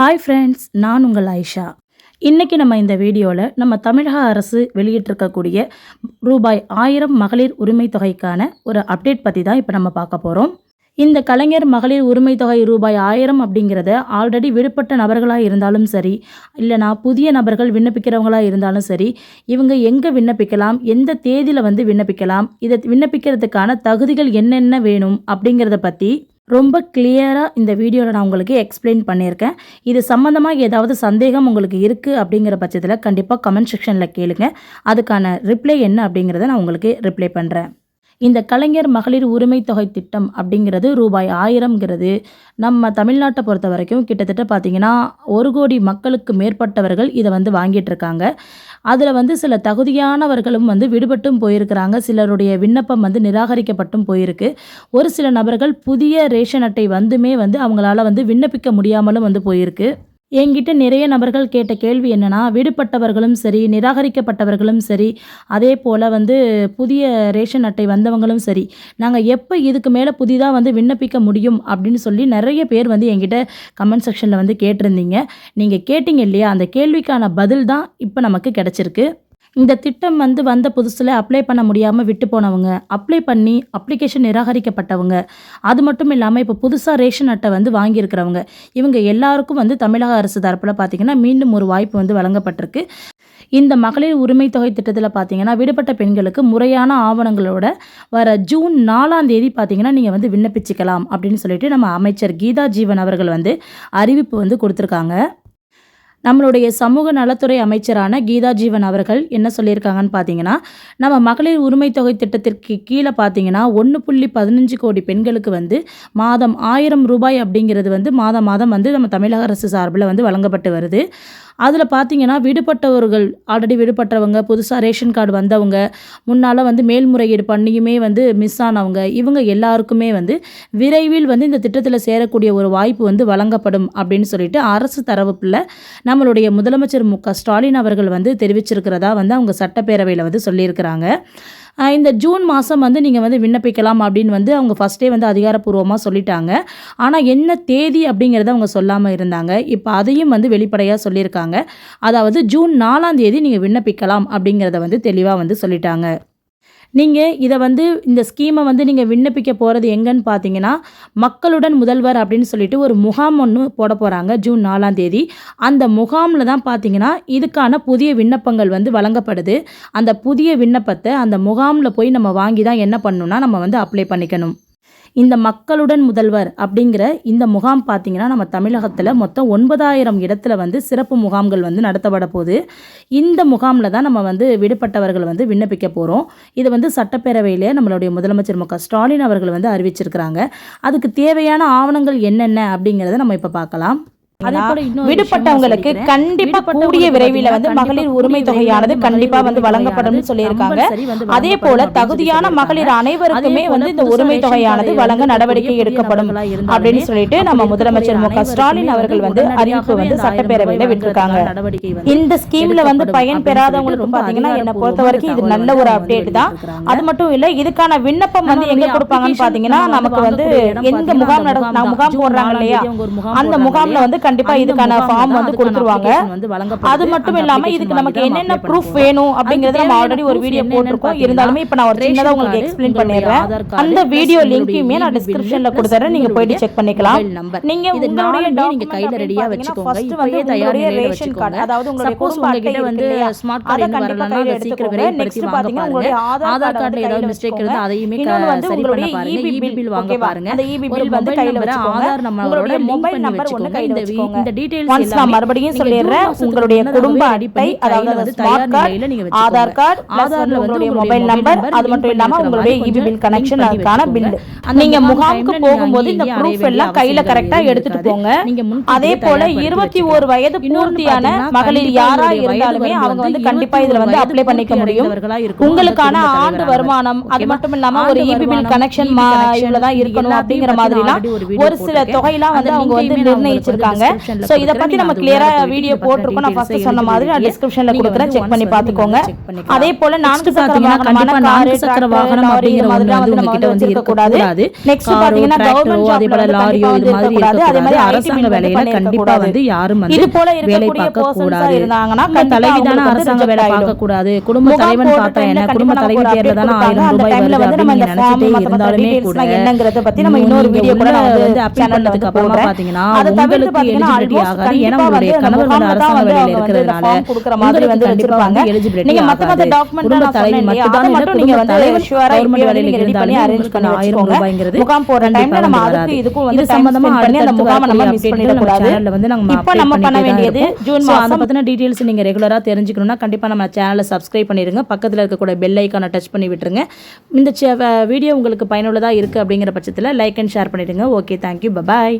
Hi friends நான் உங்கள் ஆயிஷா. இன்றைக்கி நம்ம இந்த வீடியோவில் நம்ம தமிழக அரசு வெளியிட்டிருக்கக்கூடிய ரூபாய் ஆயிரம் மகளிர் உரிமை தொகைக்கான ஒரு அப்டேட் பற்றி தான் இப்போ நம்ம பார்க்க போகிறோம் இந்த கலைஞர் மகளிர் உரிமை தொகை ரூபாய் ஆயிரம் அப்படிங்கிறத ஆல்ரெடி விடுபட்ட நபர்களாக இருந்தாலும் சரி இல்லைனா புதிய நபர்கள் விண்ணப்பிக்கிறவங்களாக இருந்தாலும் சரி இவங்க எங்கே விண்ணப்பிக்கலாம் எந்த தேதியில் வந்து விண்ணப்பிக்கலாம் இதை விண்ணப்பிக்கிறதுக்கான தகுதிகள் என்னென்ன வேணும் அப்படிங்கிறத பற்றி ரொம்ப கிளியராக இந்த வீடியோவில் நான் உங்களுக்கு எக்ஸ்பிளைன் பண்ணியிருக்கேன். இது சம்மந்தமாக ஏதாவது சந்தேகம் உங்களுக்கு இருக்குது அப்படிங்கிற பட்சத்தில் கண்டிப்பாக கமெண்ட் செக்ஷனில் கேளுங்க. அதுக்கான ரிப்ளை என்ன அப்படிங்கிறத நான் உங்களுக்கு ரிப்ளை பண்ணுறேன் இந்த கலைஞர் மகளிர் உரிமை தொகை திட்டம் அப்படிங்கிறது ரூபாய் ஆயிரம்ங்கிறது நம்ம தமிழ்நாட்டை பொறுத்த வரைக்கும் கிட்டத்தட்ட பார்த்திங்கன்னா ஒரு கோடி மக்களுக்கு மேற்பட்டவர்கள் இதை வந்து வாங்கிட்டு இருக்காங்க அதில் வந்து சில தகுதியானவர்களும் வந்து விடுபட்டும் போயிருக்கிறாங்க. சிலருடைய விண்ணப்பம் வந்து நிராகரிக்கப்பட்டும் போயிருக்கு. ஒரு சில நபர்கள் புதிய ரேஷன் அட்டை வந்துமே வந்து அவங்களால வந்து விண்ணப்பிக்க முடியாமலும் வந்து போயிருக்கு. என்கிட்ட நிறைய நபர்கள் கேட்ட கேள்வி என்னென்னா விடுபட்டவர்களும் சரி நிராகரிக்கப்பட்டவர்களும் சரி அதே போல் வந்து புதிய ரேஷன் அட்டை வந்தவங்களும் சரி நாங்கள் எப்போ இதுக்கு மேலே புதிதாக வந்து விண்ணப்பிக்க முடியும் அப்படின்னு சொல்லி நிறைய பேர் வந்து என்கிட்ட கமெண்ட் செக்ஷனில் வந்து கேட்டிருந்தீங்க. நீங்கள் கேட்டிங்க இல்லையா? அந்த கேள்விக்கான பதில் தான் இப்போ நமக்கு கிடச்சிருக்கு. இந்த திட்டம் வந்து வந்த புதுசில் அப்ளை பண்ண முடியாமல் விட்டு போனவங்க அப்ளை பண்ணி அப்ளிகேஷன் நிராகரிக்கப்பட்டவங்க. அது மட்டும் இல்லாமல் இப்போ புதுசாக ரேஷன் அட்டை வந்து வாங்கியிருக்கிறவங்க. இவங்க எல்லாருக்கும் வந்து தமிழக அரசு தரப்பில் பார்த்திங்கன்னா மீண்டும் ஒரு வாய்ப்பு வந்து வழங்கப்பட்டிருக்கு. இந்த மகளிர் உரிமை தொகை திட்டத்தில் பார்த்தீங்கன்னா விடுபட்ட பெண்களுக்கு முறையான ஆவணங்களோட வர ஜூன் நாலாம் தேதி பார்த்தீங்கன்னா நீங்கள் வந்து விண்ணப்பிச்சுக்கலாம் அப்படின்னு சொல்லிட்டு நம்ம அமைச்சர் கீதா ஜீவன் அவர்கள் வந்து அறிவிப்பு வந்து கொடுத்துருக்காங்க. நம்மளுடைய சமூக நலத்துறை அமைச்சரான கீதா ஜீவன் அவர்கள் என்ன சொல்லியிருக்காங்கன்னு பார்த்தீங்கன்னா நம்ம மகளிர் உரிமை தொகை திட்டத்திற்கு கீழே பார்த்தீங்கன்னா ஒன்று புள்ளி பதினஞ்சு கோடி பெண்களுக்கு வந்து மாதம் ஆயிரம் ரூபாய் அப்படிங்கிறது வந்து மாதம் மாதம் வந்து நம்ம தமிழக அரசு சார்பில் வந்து வழங்கப்பட்டு வருது. அதில் பார்த்தீங்கன்னா விடுபட்டவர்கள் ஆல்ரெடி விடுபட்டவங்க புதுசாக ரேஷன் கார்டு வந்தவங்க முன்னால் வந்து மேல்முறையீடு பண்ணியுமே வந்து மிஸ் ஆனவங்க இவங்க எல்லாருக்குமே வந்து விரைவில் வந்து இந்த திட்டத்தில் சேரக்கூடிய ஒரு வாய்ப்பு வந்து வழங்கப்படும் அப்படின்னு சொல்லிட்டு அரசு தரவுப்பில் நம்மளுடைய முதலமைச்சர் மு க ஸ்டாலின் அவர்கள் வந்து தெரிவிச்சிருக்கிறதா வந்து அவங்க சட்டப்பேரவையில் வந்து சொல்லியிருக்கிறாங்க. இந்த ஜூன் மாதம் வந்து நீங்கள் வந்து விண்ணப்பிக்கலாம் அப்படின்னு வந்து அவங்க ஃபஸ்ட்டே வந்து அதிகாரப்பூர்வமாக சொல்லிட்டாங்க. ஆனால் என்ன தேதி அப்படிங்கிறத அவங்க சொல்லாமல் இருந்தாங்க. இப்போ அதையும் வந்து வெளிப்படையாக சொல்லியிருக்காங்க. அதாவது ஜூன் நாலாம் தேதி நீங்கள் விண்ணப்பிக்கலாம் அப்படிங்கிறத வந்து தெளிவாக வந்து சொல்லிட்டாங்க. நீங்கள் இதை வந்து இந்த ஸ்கீமை வந்து நீங்கள் விண்ணப்பிக்க போகிறது எங்கன்னு பார்த்தீங்கன்னா மக்களுடன் முதல்வர் அப்படின்னு சொல்லிட்டு ஒரு முகாம் ஒன்று போட போகிறாங்க ஜூன் நாலாம் தேதி. அந்த முகாமில் தான் பார்த்தீங்கன்னா இதுக்கான புதிய விண்ணப்பங்கள் வந்து வழங்கப்படுது. அந்த புதிய விண்ணப்பத்தை அந்த முகாமில் போய் நம்ம வாங்கி தான் என்ன பண்ணணும்னா நம்ம வந்து அப்ளை பண்ணிக்கணும். இந்த மக்களுடன் முதல்வர் அப்படிங்கிற இந்த முகாம் பார்த்திங்கன்னா நம்ம தமிழகத்தில் மொத்தம் ஒன்பதாயிரம் இடத்துல வந்து சிறப்பு முகாம்கள் வந்து நடத்தப்பட போகுது. இந்த முகாமில் தான் நம்ம வந்து விடுபட்டவர்கள் வந்து விண்ணப்பிக்க போகிறோம் இது வந்து சட்டப்பேரவையிலே நம்மளுடைய முதலமைச்சர் மு ஸ்டாலின் அவர்கள் வந்து அறிவிச்சிருக்கிறாங்க. அதுக்கு தேவையான ஆவணங்கள் என்னென்ன அப்படிங்கிறத நம்ம இப்போ பார்க்கலாம். விடுபட்டவங்களுக்கு கண்டிப்பா கூடிய விரைவில் வந்து மகளிர் உரிமை தொகையானது கண்டிப்பா வந்து வழங்கப்படும் சொல்லியிருக்காங்க. அதே போல தகுதியான மகளிர் அனைவருக்குமே வந்து இந்த உரிமை தொகையானது வழங்க நடவடிக்கை எடுக்கப்படும் அப்படின்னு சொல்லிட்டு நம்ம முதலமைச்சர் மு ஸ்டாலின் அவர்கள் வந்து அறிவிப்பு வந்து சட்டப்பேரவையில விட்டுருக்காங்க. இந்த ஸ்கீம்ல வந்து பயன் பெறாதவங்களுக்கு பாத்தீங்கன்னா என்ன பொறுத்த வரைக்கும் இது நல்ல ஒரு அப்டேட் தான். அது மட்டும் இல்ல இதுக்கான விண்ணப்பம் வந்து எங்க கொடுப்பாங்கன்னு பாத்தீங்கன்னா நமக்கு வந்து எந்த முகாம் நட முகாம் போடுறாங்க இல்லையா அந்த முகாம்ல வந்து கண்டிப்பா இதுக்கான ஃபார்ம் வந்து கொடுத்துருவாங்க. அது மட்டும் இல்லாம இதுக்கு நமக்கு என்னென்ன ப்ரூஃப் வேணும் அப்படிங்கறத நம்ம ஆல்ரெடி ஒரு வீடியோ போட்டிருக்கோம். இருந்தாலுமே இப்ப நான் ஒரு சின்னதா உங்களுக்கு எக்ஸ்பிளைன் பண்ணிடுறேன். அந்த வீடியோ லிங்கையுமே நான் டிஸ்கிரிப்ஷன்ல கொடுத்துறேன். நீங்க போயிட்டு செக் பண்ணிக்கலாம். நீங்க உங்களுடைய நீங்க கையில ரெடியா வச்சுக்கோங்க. வந்து தயார் ரேஷன் கார்டு அதாவது உங்களுடைய சப்போஸ் உங்ககிட்ட வந்து ஸ்மார்ட் கார்டு இன்னும் வரலன்னா அதை சீக்கிரம் விரைவுபடுத்தி வாங்க பாருங்க ஆதார் கார்டுல ஏதாவது மிஸ்டேக் இருந்தா அதையுமே சரி பண்ண பாருங்க. இபி பில் வாங்க பாருங்க அந்த இபி பில் வந்து கையில வச்சுக்கோங்க ஆதார் நம்மளோட மொபைல் நம்பர் ஒன்னு கையில வச்சுக்கோங்க. இந்த டீடைல்ஸ் நான் மறுபடியும் சொல்லிடுறேன் உங்களுடைய குடும்ப அடிப்படை அதாவது ஸ்மார்ட் கார்டு ஆதார் கார்டு ஆதார்ல உங்களுடைய மொபைல் நம்பர் அது மட்டும் இல்லாம உங்களுடைய இபி பில் கனெக்ஷன் அதுக்கான பில் நீங்க முகாமுக்கு போகும்போது இந்த ப்ரூஃப் எல்லாம் கையில கரெக்டா எடுத்துட்டு போங்க அதே போல இருபத்தி ஒரு வயது பூர்த்தியான மகளிர் யாரா இருந்தாலுமே அவங்க வந்து கண்டிப்பா இதுல வந்து அப்ளை பண்ணிக்க முடியும். உங்களுக்கான ஆண்டு வருமானம் அது மட்டும் இல்லாம ஒரு இபி பில் கனெக்ஷன் இவ்வளவுதான் இருக்கணும் அப்படிங்கிற மாதிரி ஒரு சில தொகையெல்லாம் வந்து அவங்க வந்து நிர்ணயிச்சிருக்காங்க ஸோ இதை பத்தி நம்ம கிளியரா வீடியோ போட்டிருக்கோம். நான் ஃபர்ஸ்ட் சொன்ன மாதிரி நான் டிஸ்கிரிப்ஷன்ல கொடுக்குறேன். செக் பண்ணி பார்த்துக்கோங்க. அதே போல நான்கு சக்கர வாகனம் அப்படிங்கிற மாதிரி வந்து நம்ம உங்ககிட்ட வந்து கூடாது இருக்கக்கூடாது நெக்ஸ்ட் டிராக்டரோ, கவர்மெண்ட் அதே போல லாரியோ இது மாதிரி கூடாது அதே மாதிரி இருக்கக்கூடாது. அரசாங்க வேலையில கண்டிப்பா வந்து யாரும் வந்து இது போல வேலை பார்க்க கூடாது இருந்தாங்கன்னா கண்டிப்பா தலைவிதான அரசாங்க வேலை. பார்க்க கூடாது குடும்ப தலைவன் பார்த்தா என்ன? குடும்ப தலைவி பேர்ல தானே ஆயிரம். ரூபாய் அந்த வருது timeல வந்து நம்ம அப்படின்னு நினைச்சிட்டே இருந்தாலுமே கூட என்னங்கிறத பத்தி நம்ம இன்னொரு video கூட வந்து ல பண்ணதுக்கு அப்புறமா. பாத்தீங்கன்னா உங்களுக்கு முகாம் போற நம்ம வந்து அதுக்கு. இதுக்கும் சம்பந்தமா பண்ணி அந்த முகாமை நம்ம நம்ம பண்ணிடக்கூடாது. சேனல்ல வந்து நம்ம இப்போ நம்ம பண்ண வேண்டியது. ஜூன் மாசம். பத்தின டீடைல்ஸ் நீங்க ரெகுலரா தெரிஞ்சுக்கணும்னா கண்டிப்பா நம்ம சேனலை சப்ஸ்கிரைப் பண்ணிருங்க பக்கத்துல இருக்கக்கூடிய பெல் ஐக்கானை டச் பண்ணி விட்டுருங்க. இந்த வீடியோ உங்களுக்கு பயனுள்ளதா இருக்கு அப்படிங்கிற பட்சத்தில் லைக் அண்ட் ஷேர் பண்ணிடுங்க. Okay thank you bye bye